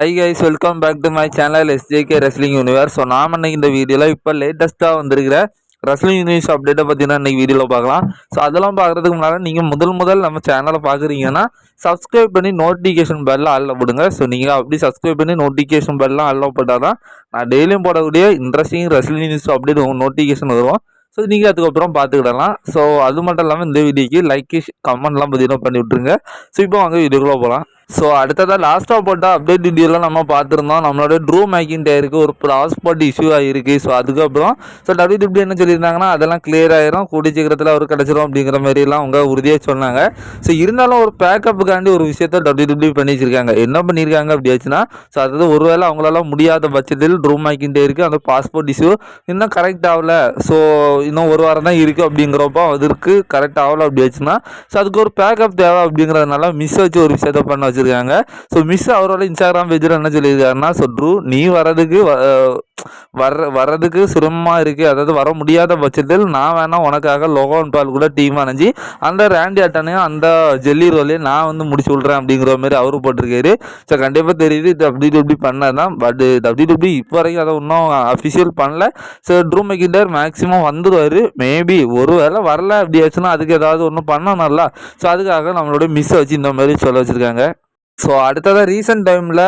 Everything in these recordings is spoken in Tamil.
Hi guys welcome back to my channel SJK wrestling universe so நாம் இன்னைக்கு இந்த வீடியோவில் இப்போ லேட்டஸ்ட்டாக வந்திருக்கிற ரெஸ்லிங் யூனிவர்ஸ் அப்டேட்டை பார்த்தீங்கன்னா இன்றைக்கி வீடியோவில் பார்க்கலாம். ஸோ அதெல்லாம் பார்க்குறதுக்கு முன்னால் நீங்கள் முதல் முதல் நம்ம சேனலை பார்க்குறீங்கன்னா சப்ஸ்கிரைப் பண்ணி நோட்டிஃபிகேஷன் பெல்லாம் ஆளில் போடுங்க. ஸோ நீங்கள் அப்படி சப்ஸ்கிரைப் பண்ணி நோட்டிஃபிகேஷன் பெல்லாம் ஆளில் போட்டால் தான் நான் டெய்லியும் போடக்கூடிய இன்ட்ரெஸ்டிங் ரெஸ்லிங் நியூஸ் அப்டேட் உங்கள் நோட்டிஃபிகேஷன் வரும். ஸோ நீங்கள் அதுக்கப்புறம் பார்த்துக்கிடலாம். ஸோ அது மட்டும் இல்லாமல் இந்த வீடியோக்கு லைக் கமெண்ட்லாம் பார்த்தீங்கன்னா பண்ணி விட்ருங்க ஸோ இப்போ வாங்க வீடியோக்குள்ளே போகலாம். ஸோ அடுத்ததாக லாஸ்ட்டாக போட்ட அப்டேட் வீடியோவில் நம்ம பார்த்துருந்தோம். நம்மளோட ட்ரூ மேக்கிங் டயருக்கு ஒரு பாஸ்போர்ட் இஷ்யூ ஆகிருக்கு ஸோ அதுக்கப்புறம் ஸோ டபிள்யூ டபிள்யூ என்ன சொல்லியிருந்தாங்கன்னா அதெல்லாம் கிளியர் ஆயிரும். கூடிய சீக்கிரத்தில் அவர் கிடச்சிரும் அப்படிங்கிற மாதிரிலாம் அவங்க உறுதியாக சொன்னாங்க. ஸோ இருந்தாலும் ஒரு பேக்கப்புக்காண்டி ஒரு விஷயத்த டபிள்யூ டபிள்யூ பண்ணி வச்சிருக்காங்க என்ன பண்ணியிருக்காங்க அப்படி ஆச்சுன்னா ஸோ அதாவது ஒருவேளை அவங்களால முடியாத பட்சத்தில் ட்ரூ மேக்கிங் டயருக்கு அந்த பாஸ்போர்ட் இஷ்யூ இன்னும் கரெக்ட் ஆகல. ஸோ இன்னும் ஒரு வாரம் தான் இருக்குது அப்படிங்கிறப்போ அதற்கு கரெக்ட் ஆகலை அப்படி ஆச்சுன்னா ஸோ அதுக்கு ஒரு பேக்கப் தேவை அப்படிங்கிறதுனால மிஸ் வச்சு ஒரு விஷயத்த பண்ண வச்சுருக்காங்க. ஸோ மிஸ் அவரோட இன்ஸ்டாகிராம் பேஜில் என்ன சொல்லியிருக்காருன்னா ஸோ ட்ரூ நீ வர்றதுக்கு வ- வர்ற வர்றதுக்கு சிரமமாக இருக்குது அதாவது வர முடியாத பட்சத்தில் நான் வேணால் உனக்காக லோகோன் பால் கூட டீம் அணைஞ்சி அந்த ரேண்டி அட்டனையும் அந்த ஜெல்லி ரோலையும் நான் வந்து முடிச்சு விட்றேன். அப்படிங்கிற மாதிரி அவரு போட்டிருக்காரு. ஸோ கண்டிப்பாக தெரியுது டபிள்யூ டபிள்யூ பண்ணது தான் பட் டபிள்யூ டபிள்யூ இப்போ வரைக்கும் அதை இன்னும் அஃபிஷியல் பண்ணல. ஸோ ட்ரூ மெக்கிண்டர் மேக்ஸிமம் வந்துடுவார் மேபி ஒரு வேளை வரல அப்படி ஆச்சுன்னா அதுக்கு ஏதாவது ஒன்றும் பண்ணணும்ல ஸோ அதுக்காக நம்மளோட மிஸ்ஸை வச்சு இந்த மாதிரி சொல்ல வச்சுருக்காங்க. ஸோ அடுத்ததாக ரீசெண்ட் டைமில்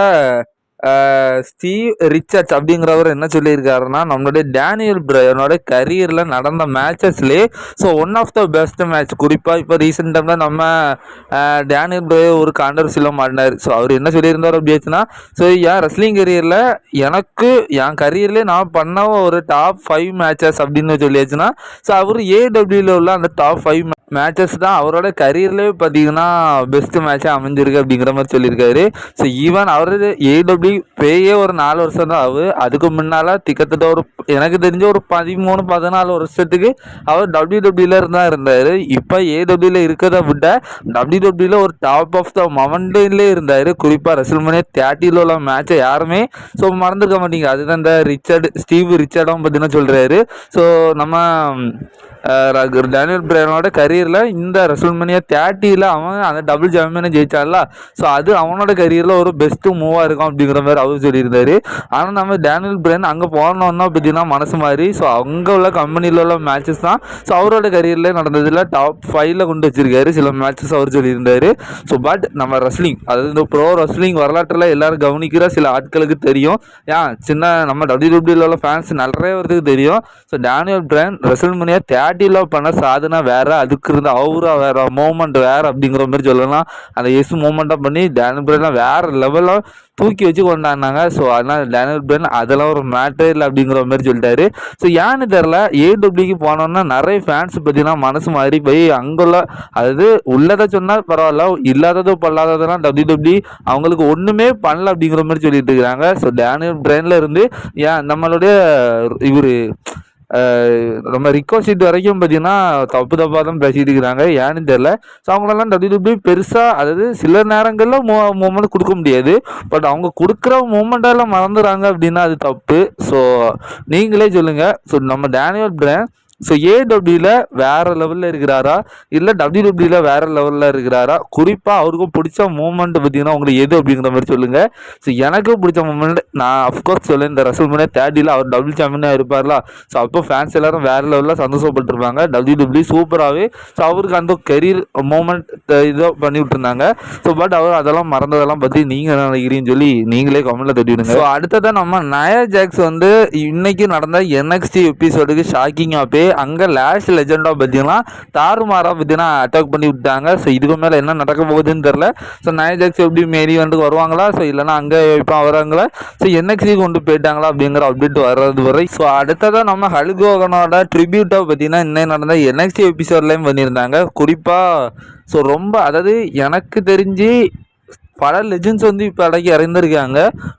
ஸ்டீவ் ரிச்சர்ட்ஸ் அப்படிங்கிறவர் என்ன சொல்லியிருக்காருன்னா நம்மளுடைய டேனியல் பிரையனோட கரியரில் நடந்த மேட்சஸ்லேயே so one of the best match குறிப்பாக இப்போ ரீசெண்ட் டைமில் நம்ம டேனியல் பிரையர் ஒரு கான்ட்ரவர்சியில் மாட்டினார் ஸோ அவர் என்ன சொல்லியிருந்தார் அப்படி ஆச்சுன்னா ஸோ என் ரெஸ்லிங் கரியரில் எனக்கு என் கரியர்லேயே நான் பண்ண ஒரு டாப் ஃபைவ் மேட்சஸ் அப்படின்னு சொல்லியாச்சுன்னா ஸோ அவர் ஏடபிள்யூவில் உள்ள அந்த டாப் ஃபைவ் மேட்சஸ் தான். அவரோட கரியர்லேயே பார்த்தீங்கன்னா பெஸ்ட்டு மேட்சாக அமைஞ்சிருக்கு அப்படிங்கிற மாதிரி சொல்லியிருக்காரு. ஸோ ஈவன் அவரது ஏடபிள்யூ பேயே ஒரு நாலு வருஷம் தான் ஆகுது. அதுக்கு முன்னால் திக்கத்தட்ட ஒரு எனக்கு தெரிஞ்ச ஒரு பதிமூணு பதினாலு வருஷத்துக்கு அவர் டபிள்யூ டபிள்யூல இருந்தா இருந்தார். இப்போ ஏடபிள்யூல இருக்கிறத விட டபிள்யூ டபிள்யூல ஒரு டாப் ஆஃப் த மவுண்டன்லேயே இருந்தார். குறிப்பாக ரசல்மனே தேர்ட்டியில் உள்ள மேட்சை யாருமே ஸோ மறந்துக்க மாட்டீங்க. அதுதான் இந்த ரிச்சர்டு ஸ்டீவ் ரிச்சர்டும் பார்த்தீங்கன்னா சொல்கிறாரு ஸோ நம்ம அஹ், ர- டேனியல் பிரேனோட கரியரில் இந்த ரெசல்மனியா தேர்ட்டியில் அவன் அந்த டபுள் சாம்பியனை ஜெயிச்சான்ல. ஸோ அது அவனோட கரியரில் ஒரு பெஸ்ட்டு மூவாக இருக்கும் அப்படிங்கிற மாதிரி அவர் சொல்லியிருந்தாரு. ஆனால் நம்ம டேனியல் பிரேன் அங்கே போனோன்னா பார்த்தீங்கன்னா மனசு மாதிரி ஸோ அங்கே உள்ள கம்பெனியில் உள்ள மேட்சஸ் தான். ஸோ அவரோட கரியரில் நடந்ததில் டாப் ஃபைவ்ல கொண்டு வச்சிருக்காரு. சில மேட்சஸ் அவர் சொல்லியிருந்தாரு. ஸோ பட் நம்ம ரெஸ்லிங் அதாவது இந்த ப்ரோ ரெஸ்லிங் வரலாற்றில் எல்லாரும் கவனிக்கிற சில ஆட்களுக்கு தெரியும். ஏன் சின்ன நம்ம டபிள்யூ டபிள்யூல உள்ள ஃபேன்ஸ் நிறைய பேருக்கு தெரியும். ஸோ டேனியல் பிரான் ரெசல்மனியா தேர்ட்டியில் பண்ண சாதனை வேற அதுக்கு இருந்த அவுரா வேற மூமெண்ட் வேற அப்படிங்கிற மாதிரி சொல்லலாம். அந்த எஸ் மூமெண்ட்டாக பண்ணி டேனியல் பிரான் வேற லெவலில் தூக்கி வச்சு கொண்டாடினாங்க. ஸோ அதனால் டேனியல் பிரைன் அதெல்லாம் ஒரு மேட்டர் இல்லை அப்படிங்கிற மாதிரி சொல்லிட்டாரு. ஸோ ஏன்னு தெரில ஏடபிள்யூக்கு போனோன்னா நிறைய ஃபேன்ஸ் பார்த்தீங்கன்னா மனசு மாதிரி போய் அங்குள்ள அதாவது உள்ளதை சொன்னால் பரவாயில்ல இல்லாததோ பல்லாததெல்லாம் டபிள்யூ டபிள்யூ அவங்களுக்கு ஒன்றுமே பண்ணல அப்படிங்கிற மாதிரி சொல்லிட்டு இருக்கிறாங்க. ஸோ டேனியல் பிரைனில் இருந்து ஏன் நம்மளுடைய இவர் நம்ம ரிக்கோ வரைக்கும் பார்த்தீங்கன்னா தப்பு தப்பாக தான் பேசிட்டு இருக்கிறாங்க. ஏன்னு தெரில ஸோ அவங்களெல்லாம் டபிள்யூ டபிள்யூ பெருசாக அதாவது சில நேரங்களில் மூ மூமெண்ட் கொடுக்க முடியாது. பட் அவங்க கொடுக்குற மூமெண்ட்டெல்லாம் மறந்துடுறாங்க அப்படின்னா அது தப்பு. ஸோ நீங்களே சொல்லுங்கள் ஸோ நம்ம டேனியல் பிரான் ஸோ ஏடபிள்யூவில் வேறு லெவலில் இருக்கிறாரா? இல்லை டபிள்யூடபிள்யூவில் வேறு லெவலில் இருக்கிறாரா? குறிப்பாக அவருக்கும் பிடிச்ச மூமெண்ட் பார்த்தீங்கன்னா உங்களுக்கு எது அப்படிங்கிற மாதிரி சொல்லுங்கள் ஸோ எனக்கு பிடிச்ச மூமெண்ட் நான் அஃப்கோர்ஸ் சொல்லேன் இந்த ரசல்மனே தேர்ட்டியில் அவர் டபுள் சாம்பியனாக இருப்பார்ல. ஸோ அப்போ ஃபேன்ஸ் எல்லாரும் வேறு லெவலில் சந்தோஷப்பட்டிருப்பாங்க. டபிள்யூடபிள்யூ சூப்பராகவே ஸோ அவருக்கு அந்த கெரியர் மூமெண்ட் இதோ பண்ணி விட்டுருந்தாங்க. ஸோ பட் அவர் அதெல்லாம் மறந்ததெல்லாம் பற்றி நீங்கள் என்ன நினைக்கிறீங்கன்னு சொல்லி நீங்களே கமெண்ட்டில் தட்டிவிடுங்க. ஸோ அடுத்ததான் நம்ம நயா ஜாக்ஸ் வந்து இன்னைக்கு நடந்த என்எக்ஸ்டி எபிசோடுக்கு ஷாக்கிங் ஆப்பே அங்கே லாஸ்ட் லெஜெண்டாக பார்த்தீங்கன்னா தாறுமாறாக பார்த்தீங்கன்னா அட்டாக் பண்ணி விட்டாங்க ஸோ இதுக்கு மேலே என்ன நடக்க போகுதுன்னு தெரில ஸோ நயா எப்படி மேரி வந்து வருவாங்களா? ஸோ இல்லைன்னா அங்கே இப்போ வராங்களா? ஸோ என்எக்ஸி கொண்டு போயிட்டாங்களா அப்படிங்கிற அப்டேட் வர்றது வரை. ஸோ அடுத்ததாக நம்ம ஹல்கோகனோட ட்ரிபியூட்டாக பார்த்தீங்கன்னா இன்னும் நடந்த என்எக்ஸி எபிசோட்லேயும் பண்ணியிருந்தாங்க. குறிப்பாக ஸோ ரொம்ப அதாவது எனக்கு தெரிஞ்சு பல லெஜெண்ட்ஸ் வந்து இப்போ அடக்கி இறந்துருக்காங்க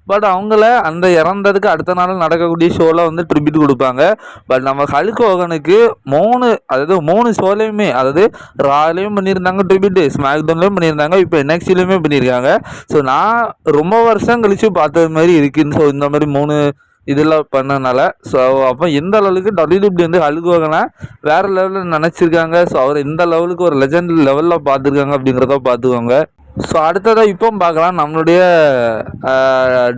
பட் அவங்கள அந்த இறந்ததுக்கு அடுத்த நாள் நடக்கக்கூடிய ஷோவில் வந்து ட்ரிபியூட் கொடுப்பாங்க. பட் நம்ம ஹல்க் ஹோகனுக்கு மூணு அதாவது மூணு ஷோலையுமே அதாவது ராலையும் பண்ணியிருந்தாங்க ட்ரிபியூட் ஸ்மாக்டவுன்லேயும் பண்ணியிருந்தாங்க இப்போ என்எக்ஸ்டிலையுமே பண்ணியிருக்காங்க. ஸோ நான் ரொம்ப வருஷம் கழிச்சு பார்த்தது மாதிரி இருக்குன்னு ஸோ இந்த மாதிரி மூணு இதெல்லாம் பண்ணனால. ஸோ அப்போ எந்த அளவுக்கு டபிள்யூடபிள்யூ வந்து அழுகுவாங்கன்னா வேறு லெவலில் நினச்சிருக்காங்க? ஸோ அவர் எந்த லெவலுக்கு ஒரு லெஜண்ட் லெவலில் பார்த்துருக்காங்க அப்படிங்கிறத பார்த்துக்கோங்க. ஸோ அடுத்ததாக இப்போ பார்க்கலாம். நம்மளுடைய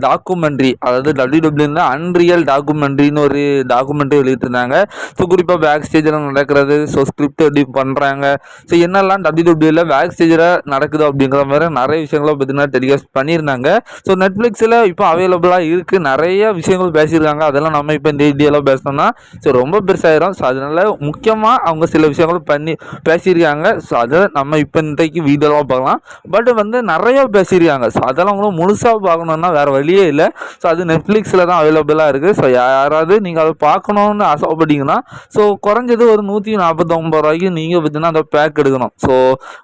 டாக்குமெண்ட்ரி அதாவது டபிள்யூடபிள்யூல அன்ரியல் டாக்குமெண்ட்ரின்னு ஒரு டாக்குமெண்ட்ரி வெளியிட்டிருந்தாங்க. ஸோ குறிப்பாக பேக் ஸ்டேஜில் நடக்கிறது ஸோ ஸ்கிரிப்ட் எப்படி பண்ணுறாங்க ஸோ என்னெல்லாம் டபிள்யூடபிள்யூல பேக் ஸ்டேஜில் நடக்குது அப்படிங்கிற மாதிரி நிறைய விஷயங்களை பார்த்தீங்கன்னா டெலிகாஸ்ட் பண்ணியிருந்தாங்க. ஸோ நெட்ஃப்ளிக்ஸில் இப்போ அவைலபிளாக இருக்குது நிறைய விஷயங்கள் பேசியிருக்காங்க. அதெல்லாம் நம்ம இப்போ இந்த டீட்டெயிலாக பேசணும்னா ஸோ ரொம்ப பெருசாகிடும் ஸோ அதனால் முக்கியமாக அவங்க சில விஷயங்கள் பண்ணி பேசியிருக்காங்க. ஸோ அதை நம்ம இப்போ இன்றைக்கு வீடியோவாக பார்க்கலாம். பட் வந்து நிறைய பேசியிருக்காங்க. ஸோ அதெல்லாம் உங்களுக்கு முழுசாக பார்க்கணுன்னா வேறு வழியே இல்லை. ஸோ அது நெட்ஃப்ளிக்ஸில் தான் அவைலபிளாக இருக்குது ஸோ யாராவது நீங்கள் அதை பார்க்கணுன்னு ஆசைப்பட்டீங்கன்னா ஸோ குறைஞ்சது ஒரு நூற்றி நாற்பத்தொம்பது ரூபாய்க்கு நீங்கள் பார்த்தீங்கன்னா அந்த பேக் எடுக்கணும். ஸோ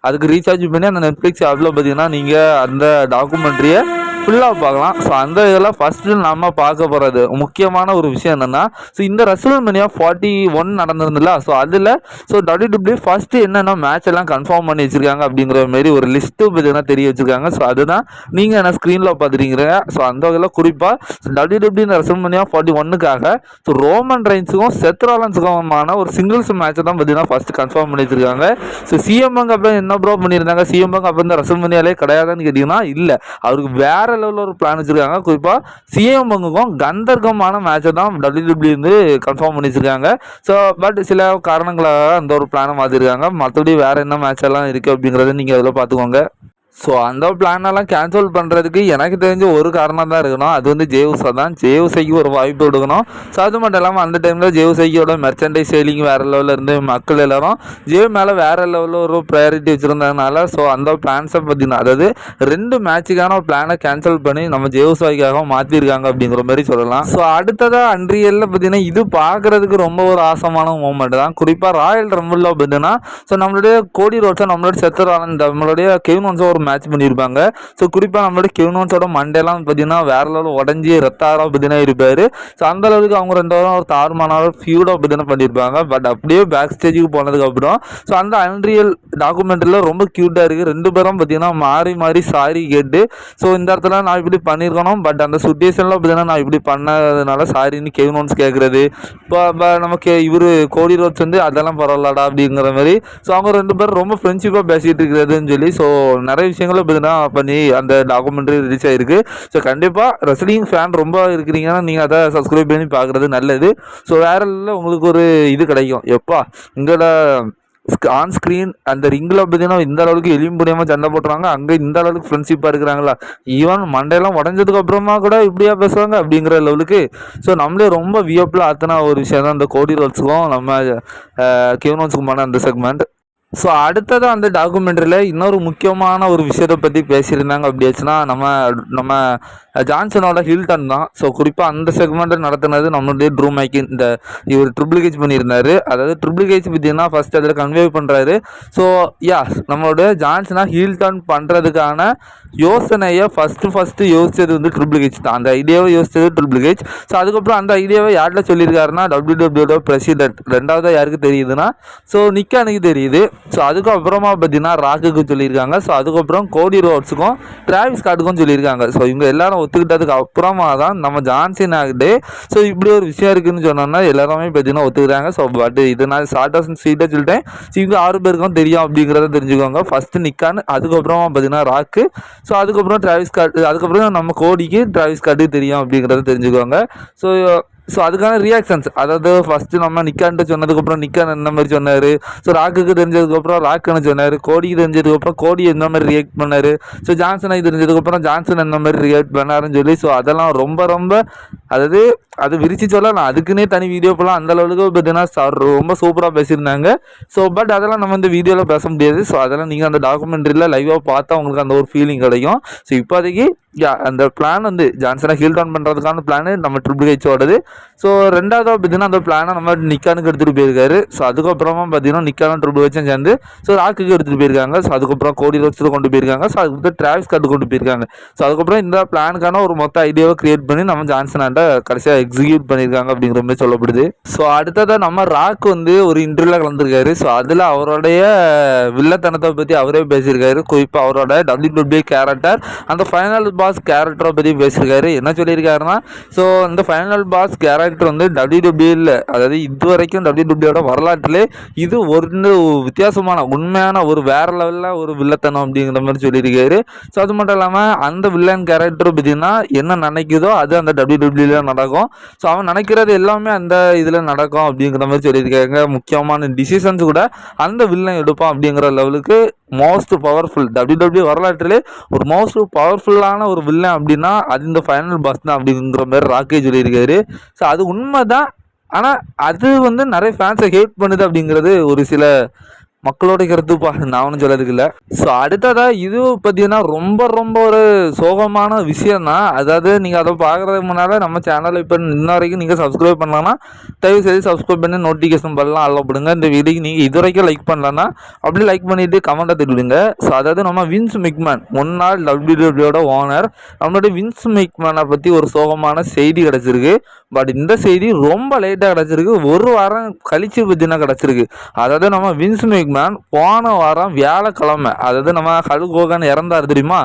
அதுக்கு ரீசார்ஜ் பண்ணி அந்த நெட்ஃப்ளிக்ஸ் ஆப்பில் பார்த்தீங்கன்னா நீங்கள் அந்த டாக்குமெண்ட்ரியை ஃபுல்லாக பார்க்கலாம். ஸோ அந்த இதில் ஃபஸ்ட்டு நம்ம பார்க்க போகிறது முக்கியமான ஒரு விஷயம் என்னென்னா ஸோ இந்த ரசல் மணியா ஃபார்ட்டி ஒன் நடந்திருந்துல ஸோ அதில் ஸோ டபிள்யூ டபிள்யூ ஃபஸ்ட்டு என்னென்ன மேட்ச் எல்லாம் கன்ஃபார்ம் பண்ணி வச்சுருக்காங்க அப்படிங்கிற மாரி ஒரு லிஸ்ட்டு பார்த்தீங்கன்னா தெரிய வச்சுருக்காங்க. ஸோ அதுதான் நீங்கள் என்ன ஸ்க்ரீனில் பார்த்துருக்கீங்க. ஸோ அந்த வகையில் குறிப்பாக டபிள்யூ டபிள்யூ இந்த ரசல் மணியா ஃபார்ட்டி ஒன்னுக்காக ஸோ ரோமன் ரைன்ஸுக்கும் செத்ராலன்ஸுக்குமான ஒரு சிங்கிள்ஸ் மேட்ச்சை தான் பார்த்தீங்கன்னா ஃபஸ்ட்டு கன்ஃபார்ம் பண்ணி வச்சுருக்காங்க. ஸோ சிஎம்எங்க அப்புறம் என்ன ப்ரோ பண்ணியிருந்தாங்க? சிஎம்எங்க அப்புறம் இந்த ரசல் மணியாலே கிடையாதுன்னு கேட்டிங்கன்னா இல்லை. அவருக்கு வேறு லெவலில் ஒரு பிளான் வச்சுருக்காங்க. குறிப்பாக சிஎம் பங்குக்கும் கந்தர்கமான மேட்சை தான் டபிள்யூடபிள்யூ வந்து கன்ஃபார்ம் பண்ணி வச்சிருக்காங்க ஸோ பட் சில காரணங்களாக அந்த ஒரு பிளானை மாற்றிருக்காங்க மற்றபடி வேறு என்ன மேட்ச் எல்லாம் இருக்குது அப்படிங்கிறத நீங்கள் அதில் பார்த்துக்கோங்க ஸோ அந்த பிளானெல்லாம் கேன்சல் பண்ணுறதுக்கு எனக்கு தெரிஞ்ச ஒரு காரணம் தான் இருக்கணும். அது வந்து ஜேவுசா தான். ஜேவுசைக்கு ஒரு வாய்ப்பு கொடுக்கணும். ஸோ அது மட்டும் இல்லாமல் அந்த டைமில் ஜேவுசைக்கோட மெர்ச்சன்டைஸ் சேலிங் வேறு லெவலில் இருந்து மக்கள் எல்லாரும் ஜேவ் மேலே வேறு லெவலில் ஒரு ப்ரையாரிட்டி வச்சுருந்ததுனால ஸோ அந்த பிளான்ஸை பார்த்தீங்கன்னா அதாவது ரெண்டு மேட்சுக்கான பிளானை கேன்சல் பண்ணி நம்ம ஜேவுசாய்க்காக மாற்றிருக்காங்க அப்படிங்கிற மாதிரி சொல்லலாம். ஸோ அடுத்ததாக அன்ரியலில் பார்த்தீங்கன்னா இது பார்க்குறதுக்கு ரொம்ப ஒரு ஆசமான மூமெண்ட் தான். குறிப்பாக ராயல் ரம்பிளில் பார்த்தீங்கன்னா ஸோ நம்மளுடைய கோடி ரோட்ஸை நம்மளுடைய செத்துறாங்க நம்மளுடைய கெவின் ஒன்ஸோ ஒரு மேட்ச் பண்ணியிருப்பாங்க ஸோ குறிப்பாக நம்மளோட கெவின் மண்டேலாம் பார்த்தீங்கன்னா வேற லெவலில் உடஞ்சி ரத்தாராக பார்த்தீங்கன்னா இருப்பார். ஸோ அந்த அளவுக்கு அவங்க ரெண்டு வாரம் ஒரு தாறுமான ஃபியூடாக பார்த்தீங்கன்னா பண்ணியிருப்பாங்க பட் அப்படியே பேக் ஸ்டேஜுக்கு போனதுக்கப்புறம் ஸோ அந்த அன்ரியல் டாக்குமெண்ட்ரியில் ரொம்ப க்யூட்டாக இருக்குது ரெண்டு பேரும் பார்த்தீங்கன்னா மாறி மாறி சாரி கேட்டு ஸோ இந்த இடத்துல நான் இப்படி பண்ணியிருக்கணும் பட் அந்த சுச்சுவேஷனில் பார்த்தீங்கன்னா நான் இப்படி பண்ணதுனால சாரின்னு கெவினோன்ஸ் கேட்குறது இப்போ நமக்கு இவர் கோடி ரோட்ஸ் வந்து அதெல்லாம் பரவாயில்லடா அப்படிங்கிற மாதிரி. ஸோ அவங்க ரெண்டு பேரும் ரொம்ப ஃப்ரெண்ட்ஷிப்பாக பேசிகிட்டு இருக்கிறதுன்னு சொல்லி ஸோ நிறைய விஷயங்களும் பார்த்தீங்கன்னா பண்ணி அந்த டாக்குமெண்ட்ரி ரிலீஸ் ஆகிருக்கு ஸோ கண்டிப்பாக ரெஸ்லிங் ஃபேன் ரொம்ப இருக்கிறீங்கன்னா நீங்கள் அதை சப்ஸ்கிரைப் பண்ணி பார்க்குறது நல்லது. ஸோ வேற உங்களுக்கு ஒரு இது கிடைக்கும். எப்பா இங்கே ஆன் ஸ்க்ரீன் அந்த ரிங்கில் பார்த்தீங்கன்னா இந்த அளவுக்கு எலியும் புரியாமல் சண்டை போட்டுறாங்க. அங்கே இந்த அளவுக்கு ஃப்ரெண்ட்ஷிப்பாக இருக்கிறாங்களா? ஈவன் மண்டையெல்லாம் உடஞ்சதுக்கு அப்புறமா கூட இப்படியா பேசுவாங்க அப்படிங்கிற லெவலுக்கு ஸோ நம்மளே ரொம்ப வியப்பில் ஆத்தின ஒரு விஷயம் தான் இந்த கோடி ரோல்ஸுக்கும் நம்ம கியூனோன்ஸுக்குமான அந்த செக்மெண்ட் ஸோ அடுத்ததாக அந்த டாக்குமெண்ட்ரியில் இன்னொரு முக்கியமான ஒரு விஷயத்தை பற்றி பேசியிருந்தாங்க அப்படி ஆச்சுன்னா நம்ம நம்ம ஜான்சனோட ஹில்டன் தான். ஸோ குறிப்பாக அந்த செக்மெண்ட்டை நடத்தினது நம்மளுடைய ட்ரூ மைக்கின் இந்த இவர் ட்ரிபிள் கேஜ் பண்ணியிருந்தார். அதாவது ட்ரிபிள் கேஜ் பற்றினா ஃபஸ்ட் அதில் கன்வே பண்ணுறாரு ஸோ யா நம்மளுடைய ஜான்சனா ஹீல்டன் பண்ணுறதுக்கான யோசனையை ஃபஸ்ட்டு ஃபஸ்ட்டு யோசித்தது வந்து ட்ரிபிள் கேஜ் தான். அந்த ஐடியாவை யோசிச்சது ட்ரிபிள் கேஜ் ஸோ அதுக்கப்புறம் அந்த ஐடியாவை யார்கிட்ட சொல்லியிருக்காருன்னா டபிள்யூ டபிள்யூட பிரசிடென்ட் ரெண்டாவதாக யாருக்கு தெரியுதுன்னா ஸோ நிக்கானுக்கு தெரியுது. ஸோ அதுக்கப்புறமா பார்த்தீங்கன்னா ராக்குக்கு சொல்லியிருக்காங்க. ஸோ அதுக்கப்புறம் கோடி ரோட்ஸுக்கும் டிராவிஸ் ஸ்காட்டுக்கும் சொல்லியிருக்காங்க. ஸோ இவங்க எல்லாரும் ஒத்துக்கிட்டதுக்கு அப்புறமா தான் நம்ம ஜான்சன் ஆகிட்டு ஸோ இப்படி ஒரு விஷயம் இருக்குன்னு சொன்னோம்னா எல்லாருமே பார்த்தீங்கன்னா ஒத்துக்கிறாங்க. ஸோ பட் இது நான் ஷார்ட்டாக ஸ்வீட்டாக சொல்லிட்டேன். ஸோ இவங்க ஆறு பேருக்கும் தெரியும் அப்படிங்கிறத தெரிஞ்சுக்கோங்க. ஃபஸ்ட்டு நிக்கான்னு அதுக்கப்புறமா பார்த்தீங்கன்னா ராக்கு. ஸோ அதுக்கப்புறம் டிராவிஸ் கார்டு அதுக்கப்புறம் நம்ம கோடிக்கு டிராவிஸ் ஸ்காட்டுக்கு தெரியும் அப்படிங்கிறத தெரிஞ்சுக்கோங்க. ஸோ ஸோ அதுக்கான ரியாக்ஷன்ஸ் அதாவது ஃபஸ்ட்டு நம்ம நிக்கான்ட்டு சொன்னதுக்கப்புறம் நிக்கான் என்ன மாதிரி சொன்னார்? ஸோ ராக்குக்கு தெரிஞ்சதுக்கப்புறம் ராக்குன்னு சொன்னார். கோடிக்கு தெரிஞ்சதுக்கப்புறம் கோடி என்ன மாதிரி ரியாக்ட் பண்ணார்? ஸோ ஜான்சனுக்கு தெரிஞ்சதுக்கப்புறம் ஜான்சன் என்ன மாதிரி ரியாக்ட் பண்ணாருன்னு சொல்லி ஸோ அதெல்லாம் ரொம்ப ரொம்ப அதாவது அது விரித்து சொல்ல நான் அதுக்குன்னே தனி வீடியோ போகலாம் அந்த அளவுக்கு பார்த்தீங்கன்னா சார் ரொம்ப சூப்பராக பேசியிருந்தாங்க. ஸோ பட் அதெல்லாம் நம்ம இந்த வீடியோவில் பேச முடியாது. ஸோ அதெல்லாம் நீங்கள் அந்த டாக்குமெண்ட்ரியில் லைவாக பார்த்தா உங்களுக்கு அந்த ஒரு ஃபீலிங் கிடைக்கும். ஸோ இப்போதைக்கு யா அந்த பிளான் வந்து ஜான்சனை ஹீல் டவுன் பண்ணுறதுக்கான பிளான் நம்ம ட்ரிபிள் ஹெச்சோடது ஸோ ரெண்டாவது பார்த்தீங்கன்னா அந்த பிளானை நம்ம நிக்கானுக்கு எடுத்துகிட்டு போயிருக்காரு. ஸோ அதுக்கப்புறமா பார்த்தீங்கன்னா நிக்கானும் ட்ரிபிள் வச்சும் சேர்ந்து ஸோ ராக்குக்கு எடுத்துகிட்டு போயிருக்காங்க. ஸோ அதுக்கப்புறம் கோடி ரோட்ஸில் கொண்டு போயிருக்காங்க. ஸோ அதுக்கு டிராவல்ஸ் கார்டு கொண்டு போயிருக்காங்க. ஸோ அதுக்கப்புறம் இந்த பிளானுக்கான ஒரு மொத்த ஐடியாவை கிரியேட் பண்ணி நம்ம ஜான்சனாண்ட கடைசியாக எக்ஸிக்யூட் பண்ணியிருக்காங்க அப்படிங்கிற மாதிரி சொல்லப்படுது. ஸோ அடுத்ததாக நம்ம ராக் வந்து ஒரு இன்டர்வியூவில் கலந்துருக்காரு. ஸோ அதில் அவருடைய வில்லத்தனத்தை பற்றி அவரே பேசியிருக்காரு. குறிப்பாக அவரோட டபிள்யூ டபிள்யூ கேரக்டர் அந்த ஃபைனல் பாஸ் கேரக்டரை பற்றி பேசியிருக்காரு. என்ன சொல்லியிருக்காருன்னா ஸோ இந்த ஃபைனல் பாஸ் கேரக்டர் வந்து டபிள்யூடபிள்யூல அதாவது இது வரைக்கும் டபிள்யூடபிள்யூட வரலாற்றிலே இது ஒரு வித்தியாசமான உண்மையான ஒரு வேற லெவலில் ஒரு வில்லத்தனம் அப்படிங்கிற மாதிரி சொல்லியிருக்காரு. ஸோ அது மட்டும் இல்லாமல் அந்த வில்லன் கேரக்டர் பார்த்தீங்கன்னா என்ன நினைக்குதோ அது அந்த டபிள்யூடபிள்யூல நடக்கும். ஸோ அவன் நினைக்கிறது எல்லாமே அந்த இதில் நடக்கும் அப்படிங்கிற மாதிரி சொல்லியிருக்காங்க. முக்கியமான டிசிஷன்ஸ் கூட அந்த வில்லன் எடுப்பான் அப்படிங்கிற லெவலுக்கு மோஸ்ட் பவர்ஃபுல் டபிள்யூ டபிள்யூ வரலாற்றிலே ஒரு மோஸ்ட் பவர்ஃபுல்லான ஒரு வில்லன் அப்படின்னா அது இந்த ஃபைனல் பாஸ் தான் அப்படிங்கிற மாதிரி ராக்கே சொல்லியிருக்காரு. ஸோ அது உண்மை தான் ஆனால் அது வந்து நிறைய ஃபேன்ஸை ஹேட் பண்ணுது அப்படிங்கிறது ஒரு சில மக்களோட கருத்துப்பா நான் ஒன்றும் சொல்லதுக்கு இல்லை. ஸோ அடுத்ததாக இது பார்த்தீங்கன்னா ரொம்ப ரொம்ப ஒரு சோகமான விஷயம் தான் அதாவது நீங்கள் அதை பார்க்குறதுக்கு முன்னால் நம்ம சேனலை இப்போ இன்ன வரைக்கும் நீங்கள் சப்ஸ்கிரைப் பண்ணலன்னா தயவு செய்து சப்ஸ்கிரைப் பண்ணி நோட்டிஃபிகேஷன் பண்ணலாம் அல்லப்படுங்க இந்த வீடியோக்கு நீங்கள் இது வரைக்கும் லைக் பண்ணலன்னா அப்படி லைக் பண்ணிவிட்டு கமெண்ட்டை தெரிவிடுங்க ஸோ அதாவது நம்ம வின்ஸ் மிக்மேன் நாள் டபிள்யூடபிள்யூட ஓனர் நம்மளுடைய வின்ஸ் மிக்மேனை பற்றி ஒரு சோகமான செய்தி கிடச்சிருக்கு. பட் இந்த செய்தி ரொம்ப லேட்டாக கிடச்சிருக்கு. ஒரு வாரம் கழிச்சு பற்றினா கிடச்சிருக்கு. அதாவது நம்ம வின்ஸ் மேன் போன வாரம் வியாழக்கிழமை அதாவது நம்ம ஹல்கோகன் இறந்தார் தெரியுமா?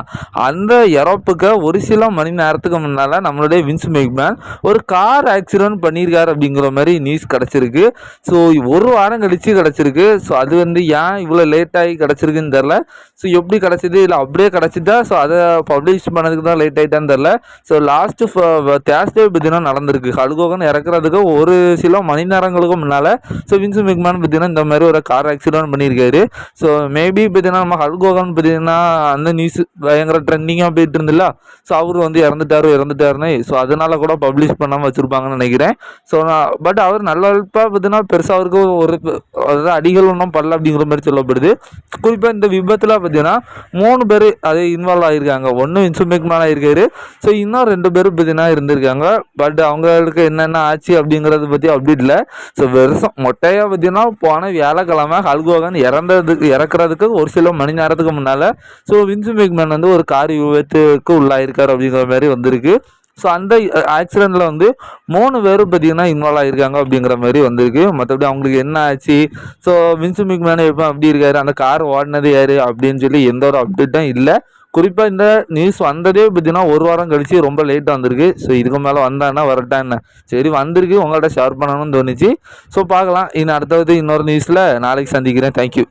அந்த இறப்புக்கு ஒரு சில மணி நேரத்துக்கு முன்னால் நம்மளுடைய வின்ஸ் மேக்மேன் ஒரு கார் ஆக்சிடென்ட் பண்ணியிருக்காரு அப்படிங்கிற மாதிரி நியூஸ் கிடச்சிருக்கு. ஸோ ஒரு வாரம் கழிச்சு கிடச்சிருக்கு. ஸோ அது வந்து ஏன் இவ்வளோ லேட் ஆகி கிடச்சிருக்குன்னு தெரில ஸோ எப்படி கிடச்சிது? இல்லை அப்படியே கிடச்சிதா? ஸோ அதை பப்ளிஷ் பண்ணதுக்கு தான் லேட் ஆகிட்டான்னு தெரில ஸோ லாஸ்ட்டு தேர்ஸ்டே பார்த்தீங்கன்னா நடந்திருக்கு. ஹல்கோகன் இறக்குறதுக்கு ஒரு சில மணி நேரங்களுக்கு முன்னால் ஸோ வின்ஸ் மேக்மேன் பார்த்தீங்கன்னா இந்த மாதிரி ஒரு கார் ஆக்சிடென்ட் பண்ணியிருக்காரு. ஸோ மேபி பார்த்தீங்கன்னா நம்ம ஹல்கோகன் பார்த்தீங்கன்னா அந்த நியூஸ் பயங்கர ட்ரெண்டிங்காக போயிட்டு இருந்தில்ல? ஸோ அவர் வந்து இறந்துட்டாரு இறந்துட்டாருன்னு ஸோ அதனால கூட பப்ளிஷ் பண்ணாமல் வச்சுருப்பாங்கன்னு நினைக்கிறேன். ஸோ நான் பட் அவர் நல்ல அழைப்பாக பார்த்தீங்கன்னா பெருசாக அவருக்கு ஒரு அதாவது அடிகள் ஒன்றும் பல்ல அப்படிங்கிற மாதிரி சொல்லப்படுது. குறிப்பாக இந்த விபத்தில் பார்த்தீங்கன்னா மூணு பேர் அதே இன்வால்வ் ஆகியிருக்காங்க ஒன்றும் வின்சு மிக்மேன் ஆகிருக்காரு ஸோ இன்னும் ரெண்டு பேர் பார்த்தீங்கன்னா இருந்திருக்காங்க. பட் அவங்களுக்கு என்னென்ன ஆச்சு அப்படிங்கிறத பற்றி அப்படி இல்லை. ஸோ வருஷம் மொட்டையாக பார்த்தீங்கன்னா போன வியாழக்கிழமை ஹல்கோகன் இறந்ததுக்கு இறக்குறதுக்கு ஒரு சில மணி நேரத்துக்கு முன்னால் ஸோ வின்சு மேக்மேன் வந்து ஒரு கார் விபத்துக்கு உள்ளாயிருக்கார் அப்படிங்கிற மாதிரி வந்திருக்கு. ஸோ அந்த ஆக்சிடெண்ட்டில் வந்து மூணு பேரும் பார்த்தீங்கன்னா இன்வால்வ் ஆகிருக்காங்க அப்படிங்கிற மாதிரி வந்திருக்கு. மற்றபடி அவங்களுக்கு என்ன ஆச்சு? ஸோ வின்சு மிக்மேன் எப்போ அப்படி இருக்காரு? அந்த கார் ஓடினது யார்? அப்படின்னு சொல்லி எந்த ஒரு அப்டேட்டும் இல்லை. குறிப்பாக இந்த நியூஸ் வந்ததே பார்த்தீங்கன்னா ஒரு வாரம் கழிச்சு ரொம்ப லேட்டாக வந்திருக்கு. ஸோ இதுக்கு மேலே வந்தான்னா வரட்டா என்ன? சரி வந்திருக்கு. உங்கள்கிட்ட ஷேர் பண்ணணும்னு தோணுச்சு. ஸோ பார்க்கலாம். இன்னும் அடுத்தது இன்னொரு நியூஸில் நாளைக்கு சந்திக்கிறேன். தேங்க்யூ